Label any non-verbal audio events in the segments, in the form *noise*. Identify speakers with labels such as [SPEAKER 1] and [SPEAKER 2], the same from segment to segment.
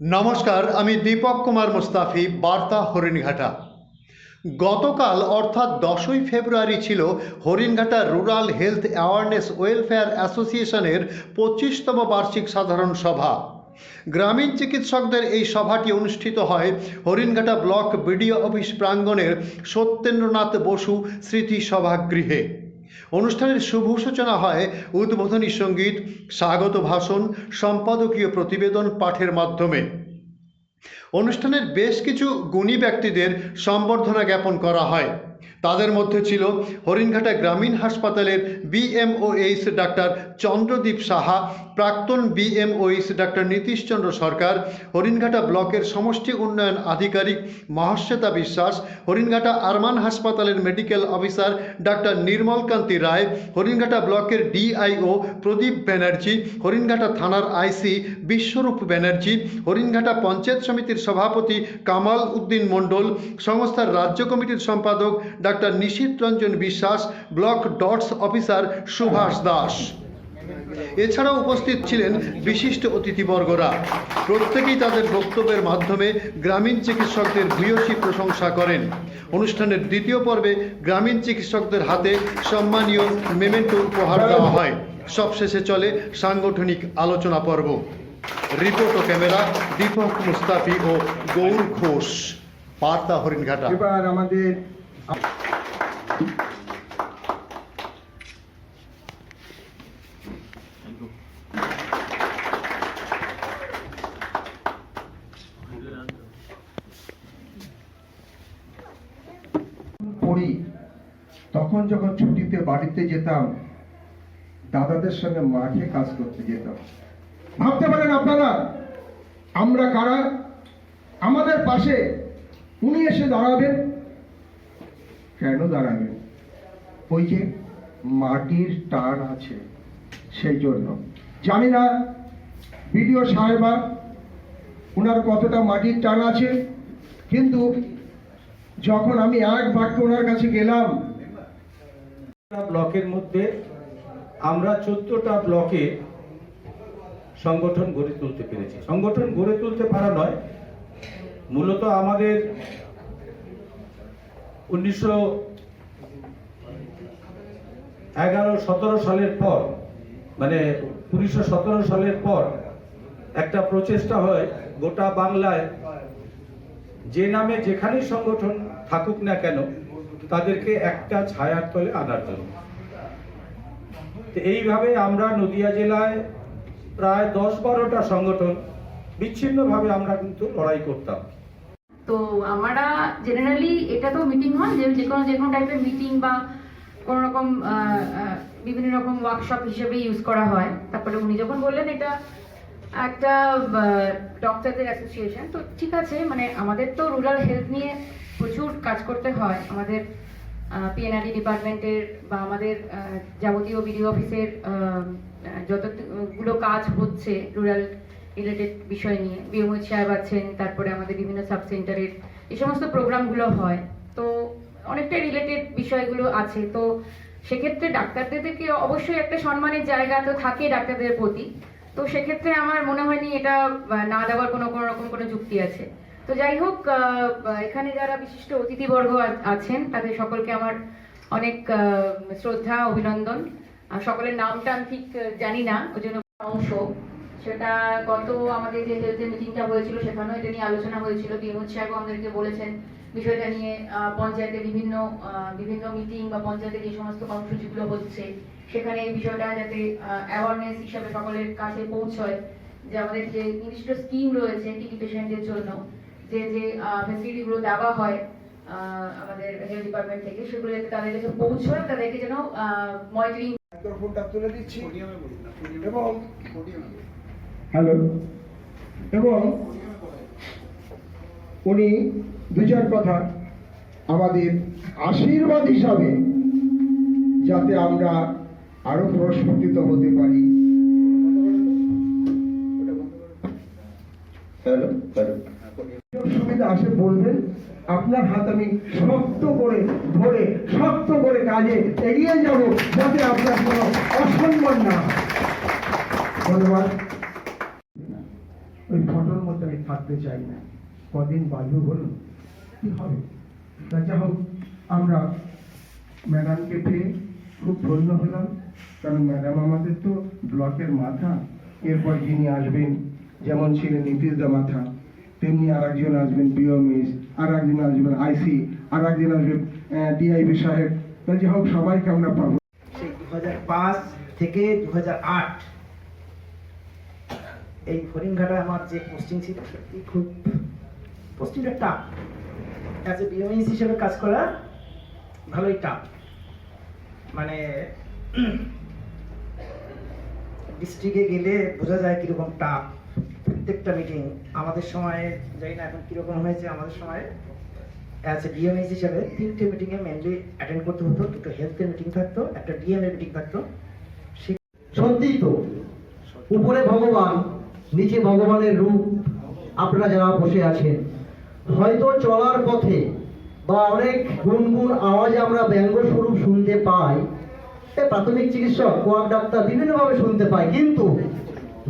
[SPEAKER 1] নমস্কার, আমি দীপক কুমার মুস্তাফি, বার্তা হরিণঘাটা। গতকাল, অর্থাৎ দশই ফেব্রুয়ারি ছিল Haringhata rural health awareness welfare অ্যাসোসিয়েশনের পঁচিশতম বার্ষিক সাধারণ সভা। গ্রামীণ চিকিৎসকদের এই সভাটি অনুষ্ঠিত হয় হরিণঘাটা ব্লক বিডিও অফিস প্রাঙ্গণের সত্যেন্দ্রনাথ বসু স্মৃতি সভাগৃহে অনুষ্ঠানের শুভ সূচনা হয় উদ্বোধনী সংগীত, স্বাগত ভাষণ, সম্পাদকীয় প্রতিবেদন, পাঠের মাধ্যমে। অনুষ্ঠানের বেশ কিছু গুণী ব্যক্তিদের সম্বর্ধনা জ্ঞাপন করা হয়। তাদের মধ্যে ছিল হরিণঘাটা গ্রামীণ হাসপাতালের বিএমওএইচ ডাক্তার চন্দ্রদীপ সাহা, প্রাক্তন বিএমওএইচ ডাক্তার নীতিশচন্দ্র সরকার, হরিণঘাটা ব্লকের সমষ্টি উন্নয়ন আধিকারিক মহাশ্বেতা বিশ্বাস, হরিণঘাটা আরমান হাসপাতালের medical officer doctor Nirmalkanti Roy, Haringhata ব্লকের ডিআইও প্রদীপ ব্যানার্জি, হরিণঘাটা থানার আইসি বিশ্বরূপ ব্যানার্জি, হরিণঘাটা পঞ্চায়েত সমিতির সভাপতি কামাল উদ্দিন মণ্ডল, সংস্থার রাজ্য কমিটির সম্পাদক doctor Nishit Ranjan Biswas, block DOTS officer Subhash Das. এছাড়াও উপস্থিত ছিলেন বিশিষ্ট অতিথিবর্গরা। প্রত্যেকেই তাদের বক্তব্যের মাধ্যমে গ্রামীণ চিকিৎসকদের ভূয়সী প্রশংসা করেন। অনুষ্ঠানের দ্বিতীয় পর্বে গ্রামীণ চিকিৎসকদের হাতে সম্মানীয় মেমেন্টো উপহার দেওয়া হয়। সবশেষে চলে সাংগঠনিক আলোচনা পর্ব। রিপোর্ট ও ক্যামেরা দীপক মুস্তাফি ও গৌর ঘোষ। বার্তা হরিণঘাটা।
[SPEAKER 2] এবার আমাদের পড়ি তখন যখন ছুটিতে বাড়িতে যেতাম, দাদাদের সঙ্গে মাঠে কাজ করতে যেতাম। ভাবতে পারেন আপনারা, আমরা কারা? আমাদের পাশে উনি এসে দাঁড়াবেন। কেন দাঁড়াবে? ওই যে মাটির টান আছে সেই জন্য জানি না, বিডিও সাহেবা ওনার কতটা মাটির টান আছে, কিন্তু যখন আমি এক বাক্য ওনার কাছে গেলাম,
[SPEAKER 3] ব্লকের মধ্যে আমরা চোদ্দটা ব্লকে সংগঠন গড়ে তুলতে পেরেছি। সংগঠন গড়ে তুলতে পারা নয়, মূলত আমাদের উনিশশো এগারো, সতেরো সালের পর মানে উনিশশো সতেরো সালের পর একটা প্রচেষ্টা হয় গোটা বাংলায়। যে নামে যেখানেই সংগঠন থাকুক না কেন, তাদেরকে একটা ছায়ার তলে আনার জন্য। এইভাবে আমরা নদিয়া জেলায় প্রায় দশ বারোটা সংগঠন বিচ্ছিন্নভাবে আমরা কিন্তু লড়াই করতাম।
[SPEAKER 4] তো আমরা জেনারেলি এটা তো মিটিং হয়, যে যে কোনো যে কোনো টাইপের মিটিং বা কোনো রকম বিভিন্ন রকম ওয়ার্কশপ হিসেবে ইউজ করা হয়। তারপরে উনি যখন বললেন এটা একটা ডক্টরদের অ্যাসোসিয়েশন তো ঠিক আছে মানে আমাদের তো রুরাল হেলথ নিয়ে প্রচুর কাজ করতে হয়। আমাদের পিএনআরডি ডিপার্টমেন্টের বা আমাদের যাবতীয় বিডিও অফিসের যতগুলো কাজ হচ্ছে রুরাল রিলেটেড বিষয় নিয়ে। বিএমওইচ সাহেব আছেন, তারপরে আমাদের বিভিন্ন সাব সেন্টারের এই সমস্ত প্রোগ্রামগুলো হয়। তো অনেকটা রিলেটেড বিষয়গুলো আছে। তো সেক্ষেত্রে ডাক্তারদের থেকে অবশ্যই একটা সম্মানের জায়গা তো থাকে ডাক্তারদের প্রতি। তো সেক্ষেত্রে আমার মনে হয়নি এটা না দেওয়ার কোনো কোনো রকম কোনো যুক্তি আছে। তো যাই হোক এখানে যারা বিশিষ্ট অতিথিবর্গ আছেন, তাদের সকলকে আমার অনেক শ্রদ্ধা, অভিনন্দন। সকলের নামটা আমি ঠিক জানি না, ওই জন্য অংশ। সেটা গত আমাদের যে হেলথের মিটিংটা হয়েছিল সেখানেও এটা নিয়ে আলোচনা হয়েছিল। বিমোদ আমাদেরকে বলেছেন বিষয়টা নিয়ে আহ, পঞ্চায়েতে বিভিন্ন আহ, বিভিন্ন মিটিং বা পঞ্চায়েতে যে সমস্ত কর্মসূচিগুলো হচ্ছে সেখানে এই বিষয়টা যাতে অ্যাওয়ারনেস হিসাবে সকলের কাছে পৌঁছয় যে আমাদের যে নির্দিষ্ট স্কিম রয়েছে টিবি পেশেন্টদের জন্য যে যে ফেসিলিটি গুলো দেওয়া হয় আহ, আমাদের হেলথ ডিপার্টমেন্ট থেকে সেগুলো যাতে তাদের কাছে পৌঁছয় তাদেরকে যেন মনিটরিং
[SPEAKER 2] মাইক্রোফোনটা তুলে দিচ্ছি এবং হ্যালো। এবং উনি দু চার কথা আমাদের আশীর্বাদ হিসাবে যাতে আমরা আরও প্রস্ফুটিত হতে পারি। সুবিধা আসে বলবেন, আপনার হাত আমি শক্ত করে ধরে, শক্ত করে কাজে এগিয়ে যাব যাতে আপনার কোনো অসম্মান না। ধন্যবাদ। ফটোর মধ্যে আমি থাকতে চাই না। কদিন বাজু বলুন, কি হবে? তা যা হোক, আমরা ম্যাডামকে পেয়ে খুব ধন্য হলাম। কারণ ম্যাডাম আমাদের তো ব্লকের মাথা। এরপর যিনি আসবেন, যেমন ছিলেন নীতিশ দা মাথা, তেমনি আর একজন আসবেন বিওমিস আর একজন আসবেন আইসি আর একজন আসবেন ডিআইবি সাহেব। তা যাই হোক, সবাইকে আমরা পাবো।
[SPEAKER 5] সেই দু থেকে দু হাজার আট এই হরিণঘাটা আমার যে পোস্টিং ছিল, সত্যি খুব পোস্টিংটা টাফ অ্যাজ এ বিএমএস হিসেবে কাজ করা ভালোই টাফ মানে *clears throat* ডিস্ট্রিক্টে গেলে বোঝা যায় কীরকম টাফ প্রত্যেকটা মিটিং আমাদের সময়ে, জানি না এখন কীরকম হয়েছে, আমাদের সময়ে অ্যাজ এ ডিএমএস হিসাবে তিনটে মিটিংয়ে মেনলি অ্যাটেন্ড করতে হতো। দুটো হেলথের মিটিং থাকতো, একটা ডিএমএ মিটিং থাকতো।
[SPEAKER 6] সত্যিই তো। উপরে ভগবান নিচে ভগবানের রূপ। আপনারা যারা বসে আছেন, হয়তো চলার পথে বা অনেক গুনগুন আওয়াজে আমরা ব্যঙ্গ স্বরূপ শুনতে পাই। প্রাথমিক চিকিৎসক, কোয়াক ডাক্তার বিভিন্নভাবে শুনতে পাই কিন্তু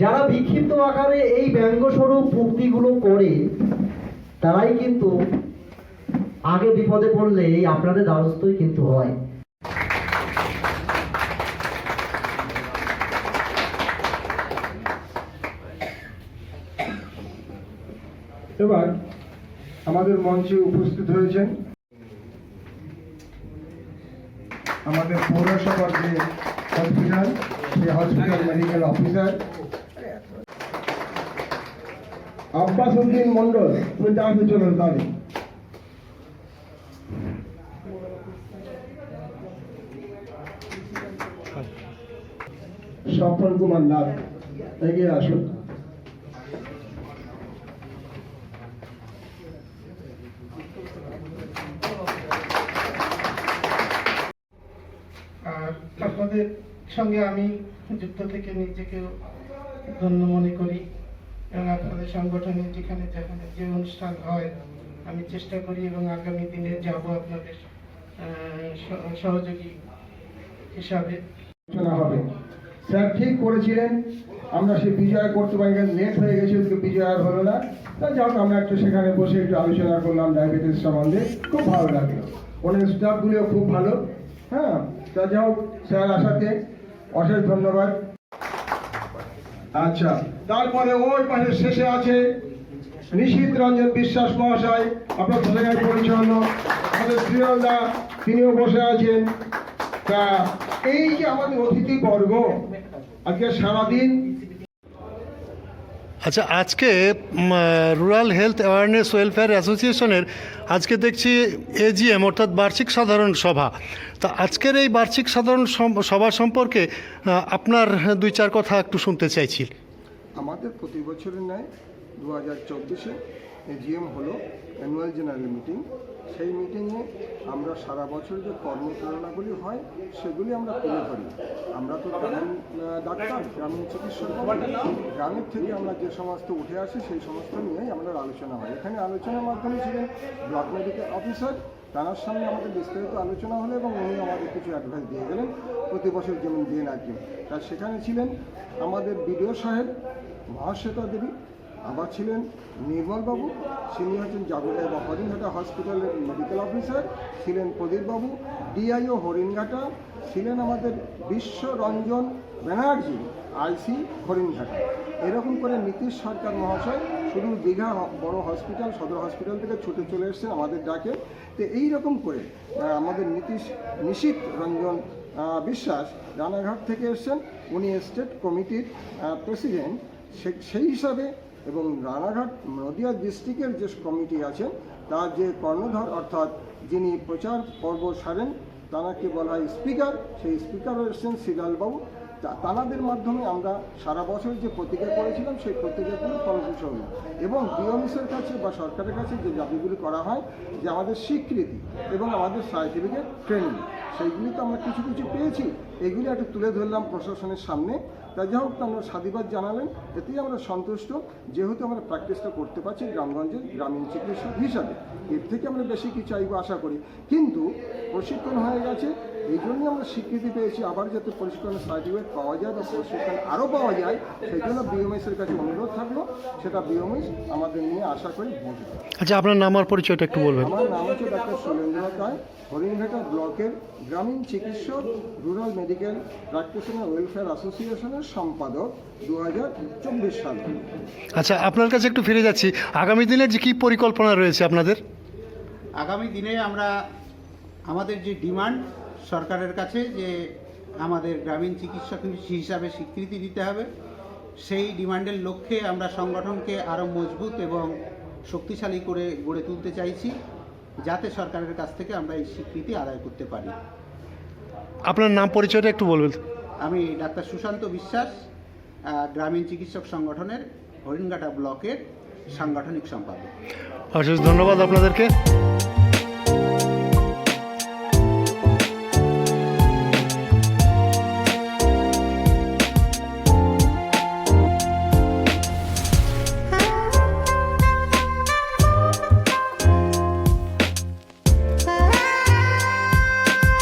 [SPEAKER 6] যারা বিক্ষিপ্ত আকারে এই ব্যঙ্গ স্বরূপ উক্তিগুলো করে, তারাই কিন্তু আগে বিপদে পড়লে এই আপনাদের দ্বারস্থই কিন্তু হয়।
[SPEAKER 2] এবার আমাদের মঞ্চে উপস্থিত হয়েছেন আমাদের পৌরসভার যে হসপিটাল সেই hospital medical officer Abbas Uddin Mondal তুমি তাড়াতাড়ি চলো তাহলে স্বপন কুমার নাথ এগিয়ে আসুন
[SPEAKER 7] আর আপনাদের সঙ্গে আমি যুক্ত থেকে নিজেকেও ধন্য মনে করি এবং আপনাদের সংগঠনে যেখানে যেখানে যে অনুষ্ঠান হয়, আমি চেষ্টা করি এবং আগামী দিনে যাব আপনাদের সহযোগী হিসাবে।
[SPEAKER 2] হবে। স্যার ঠিক করেছিলেন, আমরা সে বিজয় করতে পারি লেট হয়ে গেছে ওদিকে বিজয় আর হলো না। তা যাক আমরা একটু সেখানে বসে একটু আলোচনা করলাম ডায়াবেটিস সম্বন্ধে, খুব ভালো লাগল। ওনার স্টাফগুলিও খুব ভালো হ্যাঁ? তা হোক, স্যার আসাতে অশেষ ধন্যবাদ। আচ্ছা তারপরে ওই পাশে শেষে আছে নিশীত রঞ্জন বিশ্বাস মহাশয়। আপনার সেখানে পরিচ্ছন্ন আমাদের শ্রীরন্দা তিনিও বসে আছেন। তা, এই যে আমাদের অতিথি বর্গ, আজকে সারাদিন
[SPEAKER 1] আচ্ছা আজকে রুরাল হেলথ অ্যাওয়ারনেস ওয়েলফেয়ার অ্যাসোসিয়েশনের আজকে দেখছি এজিএম অর্থাৎ বার্ষিক সাধারণ সভা। তা আজকের এই বার্ষিক সাধারণ সভা সম্পর্কে আপনার দুই, চার কথা একটু শুনতে চাইছি।
[SPEAKER 2] আমাদের প্রতি বছরের ন্যায় দু হাজার চব্বিশে এজিএম হলো অ্যানুয়াল জেনারেল মিটিং সেই মিটিংয়ে আমরা সারা বছর যে কর্মপ্রেরণাগুলি হয়, সেগুলি আমরা তুলে ধরি। আমরা তো গ্রামীণ ডাক্তার, গ্রামীণ চিকিৎসক গ্রামের থেকে আমরা যে সমস্ত উঠে আসি, সেই সমস্ত নিয়েই আমাদের আলোচনা হয়। এখানে আলোচনার মাধ্যমে ছিলেন ব্লক মেডিকেল অফিসার, তার সামনে আমাদের বিস্তারিত আলোচনা হলো এবং উনি আমাদের কিছু অ্যাডভাইস দিয়ে গেলেন। প্রতি বছর যেমন দেন আর তার সেখানে ছিলেন আমাদের বিডিও সাহেব, মহাশ্বেতা দেবী আবার ছিলেন নির্মলবাবু তিনি হচ্ছেন জাগুলিয়া বা হরিণঘাটা হসপিটালের মেডিকেল অফিসার ছিলেন প্রদীপবাবু ডিআইও হরিণঘাটা ছিলেন আমাদের বিশ্বরঞ্জন ব্যানার্জি আইসি হরিণঘাটা এরকম করে নীতিশ সরকার মহাশয় শুধু দীঘা বড় হসপিটাল সদর হসপিটাল থেকে ছুটে চলে এসেছেন আমাদের ডাকে। তো এই রকম করে আমাদের নীতিশ নিশীত রঞ্জন বিশ্বাস রানাঘাট থেকে এসেছেন। উনি স্টেট কমিটির প্রেসিডেন্ট সেই হিসাবে এবং রানাঘাট নদিয়া ডিস্ট্রিক্টের যে কমিটি আছে তার যে কর্ণধার অর্থাৎ যিনি প্রচার পর্ব সারেন তানাকে বলা হয় স্পিকার। সেই স্পিকার এসেছেন সিরালবাবু তা- তানাদের মাধ্যমে আমরা সারা বছর যে প্রতিজ্ঞা করেছিলাম, সেই প্রতিজ্ঞাগুলো ফলপ্রসূ হলো। এবং ডিওমিসের কাছে বা সরকারের কাছে যে দাবিগুলি করা হয়, যে আমাদের স্বীকৃতি এবং আমাদের সার্টিফিকেট ট্রেনিং, সেইগুলি তো আমরা কিছু কিছু পেয়েছি। এগুলি একটু তুলে ধরলাম প্রশাসনের সামনে। তা যাই হোক আমরা সাধুবাদ জানালেন, এতেই আমরা সন্তুষ্ট। যেহেতু আমরা প্র্যাকটিসটা করতে পারছি গ্রামগঞ্জের গ্রামীণ চিকিৎসক হিসাবে, এর থেকে আমরা বেশি কিছু চাইব আশা করি। কিন্তু প্রশিক্ষণ হয়ে গেছে এই জন্যই আমরা স্বীকৃতি পেয়েছি আবার যাতে পরিষ্কার সার্টিফিকেট পাওয়া যায় বা প্রশিক্ষণ আরও পাওয়া যায় সেই জন্য বিএমএসের কাছে অনুরোধ থাকল সেটা বিএমএস আমাদের নিয়ে আশা করি বুঝবে
[SPEAKER 1] আচ্ছা আপনার নাম আর পরিচয়টা একটু বলবেন।
[SPEAKER 2] আমার নাম হচ্ছে ডাক্তার সুরেন্দ্র রায় হরিণঘাটা ব্লকের গ্রামীণ চিকিৎসক রুরাল মেডিকেল প্র্যাকটিশনার ওয়েলফেয়ার অ্যাসোসিয়েশনের সম্পাদক দু হাজার চব্বিশ সালে।
[SPEAKER 1] আচ্ছা আপনার কাছে একটু ফিরে যাচ্ছি। আগামী দিনের যে কী পরিকল্পনা রয়েছে আপনাদের?
[SPEAKER 8] আগামী দিনে আমরা আমাদের যে ডিমান্ড সরকারের কাছে যে আমাদের গ্রামীণ চিকিৎসক হিসাবে স্বীকৃতি দিতে হবে সেই ডিমান্ডের লক্ষ্যে আমরা সংগঠনকে আরও মজবুত এবং শক্তিশালী করে গড়ে তুলতে চাইছি যাতে সরকারের কাছ থেকে আমরা এই স্বীকৃতি আদায় করতে পারি।
[SPEAKER 1] আপনার নাম পরিচয়টা একটু বলবেন।
[SPEAKER 8] আমি ডাক্তার সুশান্ত বিশ্বাস গ্রামীণ চিকিৎসক সংগঠনের হরিণঘাটা ব্লকের সাংগঠনিক সম্পাদক।
[SPEAKER 1] অশেষ ধন্যবাদ আপনাদেরকে।